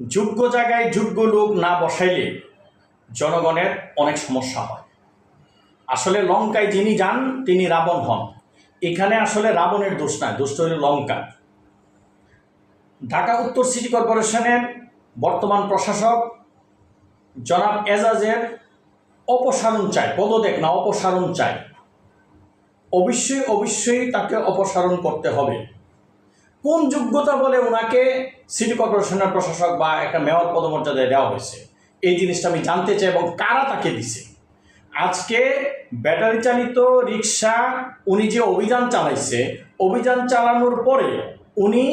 যোগ্য জায়গায় যোগ্য লোক না বসাইলে জনগণের অনেক সমস্যা হয়। আসলে লঙ্কায় যিনি যান, তিনি রাবণ হন। এখানে আসলে রাবণের দোষ নয় দোষটা হল লঙ্কা। ঢাকা উত্তর সিটি কর্পোরেশনের বর্তমান প্রশাসক জনাব এজাজের অপসারণ চাই পদত্যাগ না, অপসারণ চাই অবশ্যই অবশ্যই তাকে অপসারণ করতে হবে। কোন যোগ্যতা বলে ওনাকে সিটি কর্পোরেশনের প্রশাসক বা একটা মেয়র পদমর্যাদায় দেওয়া হয়েছে? এই জিনিসটা আমি জানতে চাই এবং কারা তাকে দিছে? আজকে ব্যাটারি চালিত রিক্সা উনি যে অভিযান চালাইছে, অভিযান চালানোর পরে উনি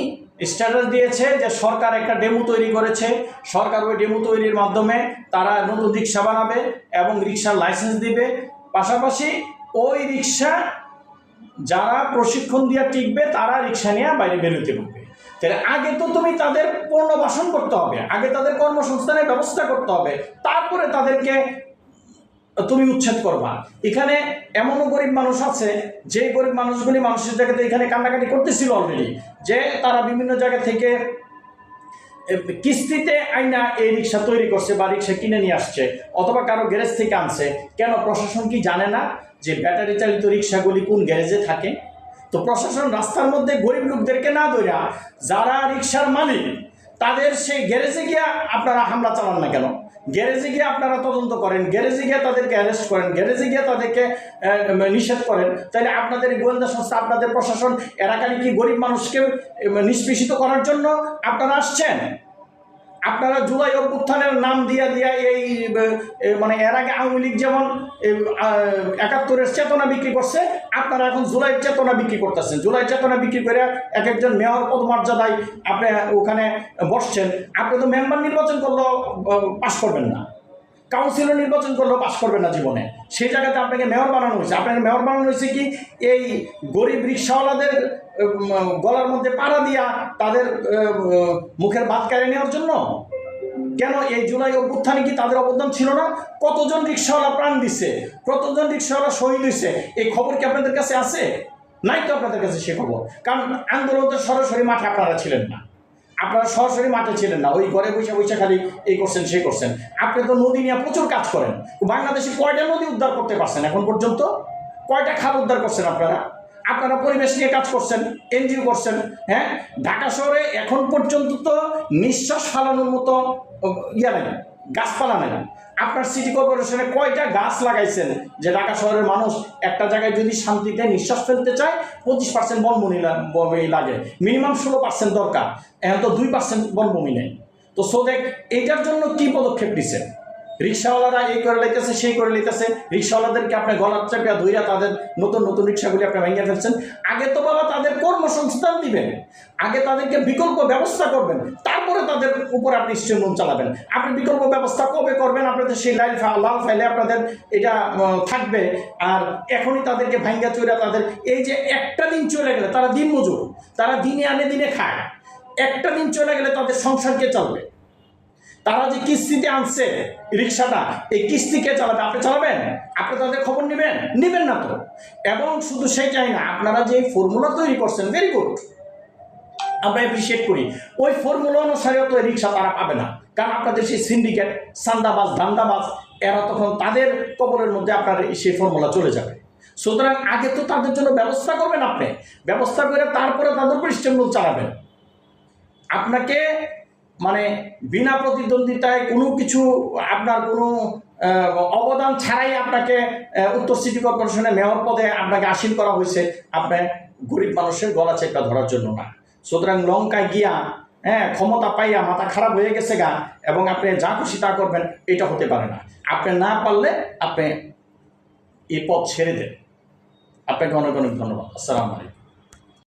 স্ট্যাটাস দিয়েছে যে সরকার একটা ডেমো তৈরি করেছে। সরকার ওই ডেমো তৈরির মাধ্যমে তারা নতুন রিক্সা বানাবে এবং রিক্সার লাইসেন্স দিবে। পাশাপাশি ওই রিক্সা যারা প্রশিক্ষণ দিয়ে টিকবে, তারা রিক্সা নিয়ে বাইরে বেরোতে পারবে। তাহলে আগে তো তুমি তাদের পুনর্বাসন করতে হবে, আগে তাদের কর্মসংস্থানের ব্যবস্থা করতে হবে, তারপরে তাদেরকে তুমি উচ্ছেদ করবা। এখানে এমনও গরিব মানুষ আছে, যে গরিব মানুষগুলি মানুষের জায়গাতে এখানে কান্নাকাটি করতেছিল অলরেডি যে তারা বিভিন্ন জায়গা থেকে কিস্তিতে আইনা এই রিক্সা তৈরি করছে বা রিক্সা কিনে নিয়ে আসছে, অথবা কারও গ্যারেজ থেকে আনছে। কেন প্রশাসন কি জানে না? যে ব্যাটারি চালিত রিক্সাগুলি কোন গ্যারেজে থাকে? তো প্রশাসন রাস্তার মধ্যে গরিব লোকদেরকে না ধরা যারা রিক্সার মালিক, তাদের সেই গ্যারেজে গিয়ে আপনারা হামলা চালান না কেন? গ্যারেজে গিয়ে আপনারা তদন্ত করেন, গ্যারেজে গিয়ে তাদেরকে অ্যারেস্ট করেন, গ্যারেজে গিয়ে তাদেরকে নিষেধ করেন। তাহলে আপনাদের গোয়েন্দা সংস্থা, আপনাদের প্রশাসন এলাকায় কি গরিব মানুষকে নিষ্পেষিত করার জন্য আপনারা আসছেন? আপনারা জুলাই অভ্যুত্থানের নাম দিয়া দিয়া এই মানে এর আগে আওয়ামী লীগ যেমন একাত্তরের চেতনা বিক্রি করছে, আপনারা এখন জুলাই চেতনা বিক্রি করতেছেন। জুলাই চেতনা বিক্রি করে এক একজন মেয়র পদমর্যাদায় আপনি ওখানে বসছেন। আপনি তো মেম্বার নির্বাচন করলেও পাশ করবেন না। কাউন্সিলর নির্বাচন করলেও পাশ করবে না জীবনে। সেই জায়গাতে আপনাকে মেয়র বানানো হয়েছে। আপনাকে মেয়র বানানো হয়েছে কি? এই গরিব রিক্সাওয়ালাদের গলার মধ্যে পাড়া দিয়া তাদের মুখের বাদ কেড়ে নেওয়ার জন্য? কেন এই জুলাই অভ্যুত্থানে কি তাদের অবদান ছিল না? কতজন রিক্সাওয়ালা প্রাণ দিছে? কতজন রিক্সাওয়ালা শহীদ হয়েছে? এই খবর কি আপনাদের কাছে আছে? নাই তো আপনাদের কাছে সে খবর। কারণ আন্দোলন তো সরাসরি মাঠে আপনারা ছিলেন না। আপনারা সরাসরি মাঠে ছিলেন না। ওই ঘরে বসে বসে খালি এই করছেন, সেই করছেন। আপনি তো নদী নিয়ে প্রচুর কাজ করেন। বাংলাদেশে কয়টা নদী উদ্ধার করতে পারছেন এখন পর্যন্ত? কয়টা খাল উদ্ধার করছেন আপনারা? আপনারা পরিবেশ নিয়ে কাজ করছেন, এনজিও করছেন হ্যাঁ? ঢাকা শহরে এখন পর্যন্ত তো নিঃশ্বাস ফালানোর মতো ইয়া নাই, গাছপালা নাই। আপনার সিটি কর্পোরেশনে কয়টা গাছ লাগাইছেন যে ঢাকা শহরের মানুষ একটা জায়গায় যদি শান্তিতে নিঃশ্বাস ফেলতে চায়, পঁচিশ পার্সেন্ট বনভূমি লাগে। মিনিমাম ষোলো পার্সেন্ট দরকার। এখন তো দুই পার্সেন্ট বনভূমি নেই। তো সো দেখ এইটার জন্য কি পদক্ষেপ নিছেন? রিক্সাওয়ালারা এই করে লাইতেছে, সেই করে লাইতেছে। রিক্সাওয়ালাদেরকে আপনি গলার চাপিয়া ধইরা তাদের নতুন নতুন রিক্সাগুলি আপনি ভেঙে ফেলছেন। আগে তো বাবা তাদের কর্মসংস্থান দিবেন, আগে তাদেরকে বিকল্প ব্যবস্থা করবেন, তারপরে তাদের উপর আপনি স্টেমন চালাবেন। আপনি বিকল্প ব্যবস্থা কবে করবেন? আপনাদের সেই লাইল লাল ফাইলে আপনাদের এটা থাকবে। আর এখনই তাদেরকে ভাঙ্গা চুরা তাদের, এই যে একটা দিন চলে গেলে, তারা দিন মজুর, তারা দিনে আনে দিনে খায়। একটা দিন চলে গেলে তাদের সংসারকে চলবে? তারা যে কিস্তিতে আনছে রিক্সাটা এই কিস্তি কে চালাবে? আপনি চালাবেন? আপনি তাদের খবর নেবেন? নেবেন না তো। এবং শুধু সেটাই না, আপনারা যে ফর্মুলা তৈরি করছেন ভেরি গুড আমরা অ্যাপ্রিসিয়েট করি। ওই ফর্মুলা অনুসারেও তো রিক্সা তারা পাবে না। কারণ আপনাদের সেই সিন্ডিকেট সান্দাবাজ ধান্দাবাজ এরা তখন তাদের কবরের মধ্যে আপনার সেই ফর্মুলা চলে যাবে। সুতরাং আগে তো তাদের জন্য ব্যবস্থা করবেন আপনি। ব্যবস্থা করে তারপরে তাদের উপর স্টেমরুল চালাবেন। আপনাকে মানে বিনা প্রতিদ্বন্দ্বিতায় কোনো কিছু, আপনার কোনো অবদান ছাড়াই আপনাকে উত্তর সিটি কর্পোরেশনে মেয়র পদে আপনাকে আসীন করা হয়েছে। আপনার গরিব মানুষের গলা চেপটা ধরার জন্য না। সুতরাং লঙ্কায় গিয়া হ্যাঁ ক্ষমতা পাইয়া মাথা খারাপ হয়ে গেছে গা, এবং আপনি যা খুশি তা করবেন, এটা হতে পারে না। আপনি না পারলে আপনি এই পথ ছেড়ে দেন। আপনাকে অনেক অনেক ধন্যবাদ। আসসালামু আলাইকুম।